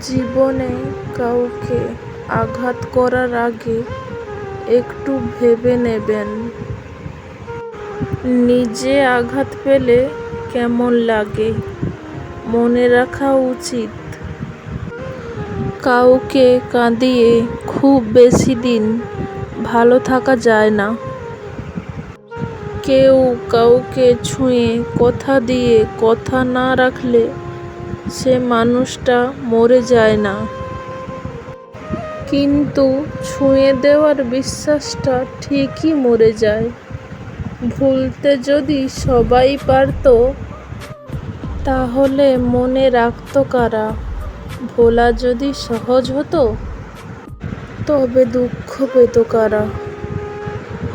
জীবনে কাউকে আঘাত করার আগে একটু ভেবে নেবেন। নিজে আঘাত পেলে কেমন লাগে? মনে রাখা উচিত। কাউকে কাঁদিয়ে খুব বেশি দিন ভালো থাকা যায় না। কেউ কাউকে ছুঁয়ে কথা দিয়ে কথা না রাখলে সে মানুষটা মরে যায় না। কিন্তু ছুঁয়ে দেওয়ার বিশ্বাসটা ঠিকই মরে যায়। ভুলতে যদি সবাই পারত, তাহলে মনে রাখত কারা? ভোলা যদি সহজ হতো, তবে দুঃখ পেত কারা?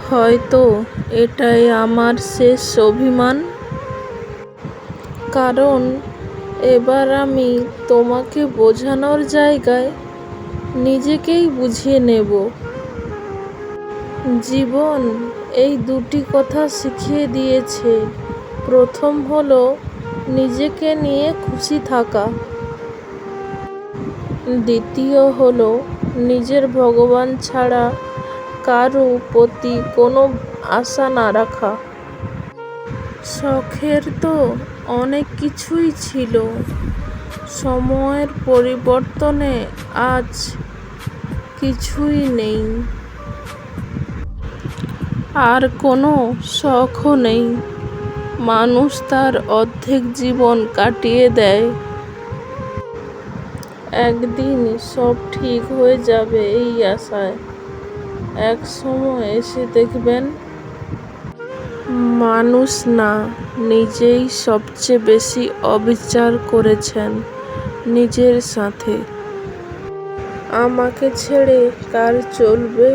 হয়তো এটাই আমার শেষ অভিমান। কারণ এবার আমি তোমাকে বোঝানোর জায়গায় নিজেকেই বুঝিয়ে নেব। জীবন এই দুটি কথা শিখিয়ে দিয়েছে। প্রথম হলো, নিজেকে নিয়ে খুশি থাকা। দ্বিতীয় হলো, নিজের ভগবান ছাড়া কারও প্রতি কোনো আশা না রাখা। শখের তো অনেক কিছুই ছিল। সময়ের পরিবর্তনে আজ কিছুই নেই। আর কোনো শখও নেই। মানুষ তার অর্ধেক জীবন কাটিয়ে দেয়। একদিন সব ঠিক হয়ে যাবে এই আশায়। এক সময় এসে দেখবেন মানুষ না, নিজেই সবচেয়ে বেশি অবিচার করেছেন নিজের সাথে। আমাকে ছেড়ে কার চলবে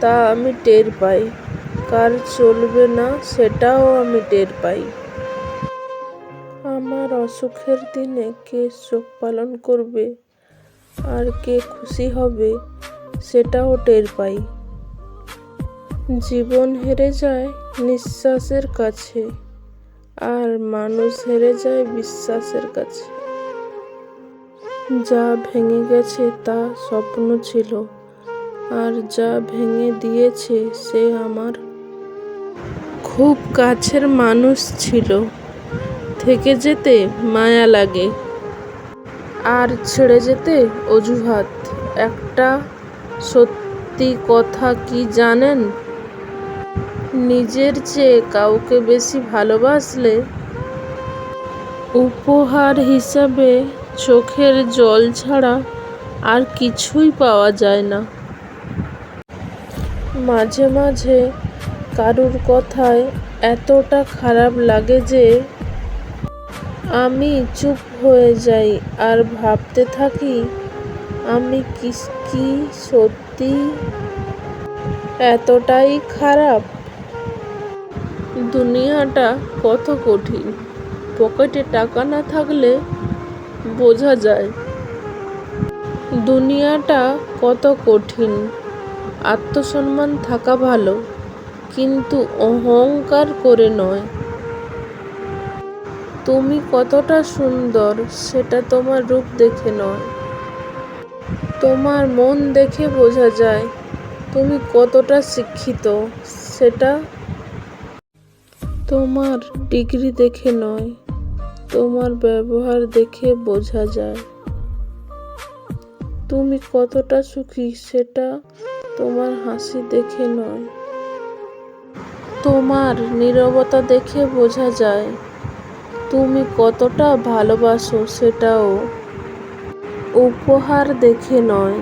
তা আমি টের পাই, কার চলবে না সেটাও আমি টের পাই। আমার অসুখের দিনে কে শোক পালন করবে আর কে খুশি হবে সেটাও টের পাই। জীবন হেরে যায় নিঃশ্বাসের কাছে, আর মানুষ হেরে যায় বিশ্বাসের কাছে। যা ভেঙে গেছে তা স্বপ্ন ছিল, আর যা ভেঙে দিয়েছে সে আমার। খুব কাছের মানুষ ছিল, থেকে যেতে মায়া লাগে, আর ছেড়ে যেতে অজুহাত। একটা সত্যি কথা কি জানেন? নিজের চেয়ে কাউকে বেশি ভালোবাসলে উপহার হিসাবে চোখের জল ছাড়া আর কিছুই পাওয়া যায় না। মাঝে মাঝে কারুর কথায় এতটা খারাপ লাগে যে আমি চুপ হয়ে যাই আর ভাবতে থাকি, আমি কি সত্যি এতটাই খারাপ? দুনিয়াটা কত কঠিন। পকেটে টাকা না থাকলে বোঝা যায় দুনিয়াটা কত কঠিন। আত্মসম্মান থাকা ভালো, কিন্তু অহংকার করে নয়। তুমি কতটা সুন্দর, সেটা তোমার রূপ দেখে নয়। তোমার মন দেখে বোঝা যায় তুমি কতটা শিক্ষিত, সেটা তোমার ডিগ্রি দেখে নয়, তোমার ব্যবহার দেখে বোঝা যায়। তুমি কতটা সুখী সেটা তোমার হাসি দেখে নয়। তোমার নীরবতা দেখে বোঝা যায়। তুমি কতটা ভালোবাসো সেটাও উপহার দেখে নয়,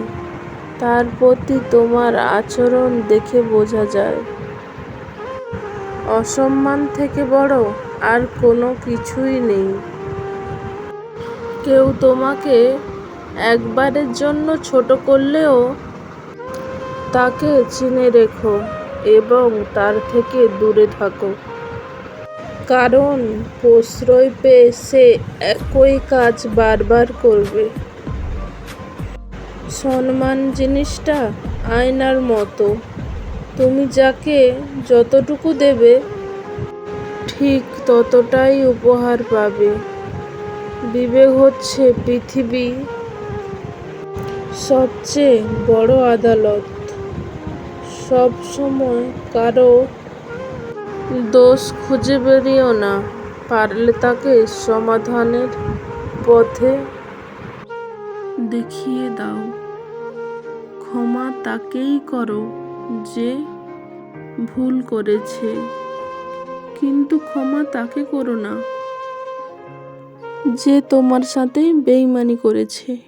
তার প্রতি তোমার আচরণ দেখে বোঝা যায়। অসম্মান থেকে বড় আর কোনো কিছুই নেই। কেউ তোমাকে একবারের জন্য ছোট করলেও তাকে চিনে রেখো এবং তার থেকে দূরে থাকো। কারণ প্রশ্রয় পেয়ে সে একই কাজ বারবার করবে। সম্মান জিনিসটা আয়নার মতো। তুমি যাকে যতটুকু দেবে, ঠিক ততটাই উপহার পাবে। বিবেক হচ্ছে পৃথিবী সবচেয়ে বড় আদালত। সব সময় কারও দোষ খুঁজে বেরিও না, পারলে তাকে সমাধানের পথে দেখিয়ে দাও। ক্ষমা তাকেই করো। যে ভুল করেছে। কিন্তু ক্ষমা তাকে করো না। যে তোমার সাথে বেইমানি করেছে।